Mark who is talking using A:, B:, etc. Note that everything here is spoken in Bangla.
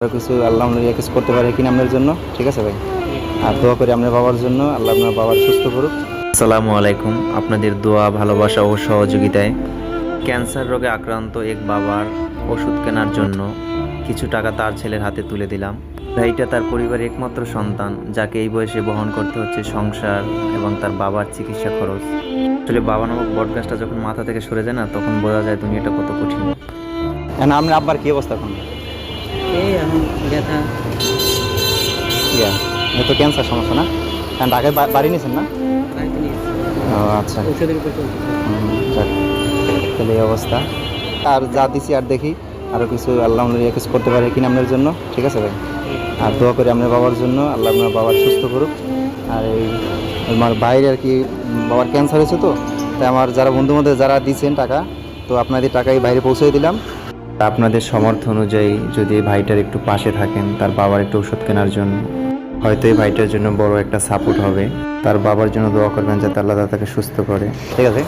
A: কিছু আল্লাহ ইয়ে কিছু করতে পারে কিনা আপনার জন্য ঠিক আছে ভাই? আর দোয়া করি আপনার বাবার জন্য আল্লাহ আপনার বাবার সুস্থ করুক।
B: আসসালামু আলাইকুম। আপনাদের দোয়া ভালোবাসা ও সহযোগিতায় ক্যান্সার রোগে আক্রান্ত এক বাবার ওষুধ কেনার জন্য কিছু টাকা তার ছেলের হাতে তুলে দিলাম। ভাইটা তার পরিবারের একমাত্র সন্তান যাকে এই বয়সে বহন করতে হচ্ছে সংসার এবং তার বাবার চিকিৎসা খরচ। আসলে বাবা নামক বটগাছটা যখন মাথা থেকে সরে যায় না তখন বোঝা যায় দুনিয়াটা কত কঠিন।
A: আপনার আব্বার কি অবস্থা এখন?
C: এই এখন ব্যথা।
A: ইয়া এ তো ক্যান্সার সমস্যা না? কারণ ঢাকায় বা- বাড়ি নিয়েছেন না। ও আচ্ছা।
C: ওষুধের উপর।
A: তাহলে এই অবস্থা। আর যা দিছি আর দেখি আরও কিছু আল্লাহ ইয়ে কিছু করতে পারে কিনা আপনার জন্য ঠিক আছে ভাই? আর দোয়া করি আপনার বাবার জন্য আল্লাহ আপনার বাবার সুস্থ করুক। আর এই আমার বাইরে আর কি বাবার ক্যান্সার হয়েছে তো তাই আমার যারা বন্ধু মধ্যে যারা দিয়েছেন টাকা তো আপনাদের টাকাই বাইরে পৌঁছে দিলাম।
B: আপনাদের সমর্থ অনুযায়ী যদি ভাইটার একটু পাশে থাকেন, তার বাবার একটু ওষুধ কেনার জন্য। হয়তো এই ভাইটার জন্য বড় একটা সাপোর্ট হবে। তার বাবার জন্য দোয়া করবেন যাতে আল্লাহ তাকে সুস্থ করে।
A: ঠিক আছে।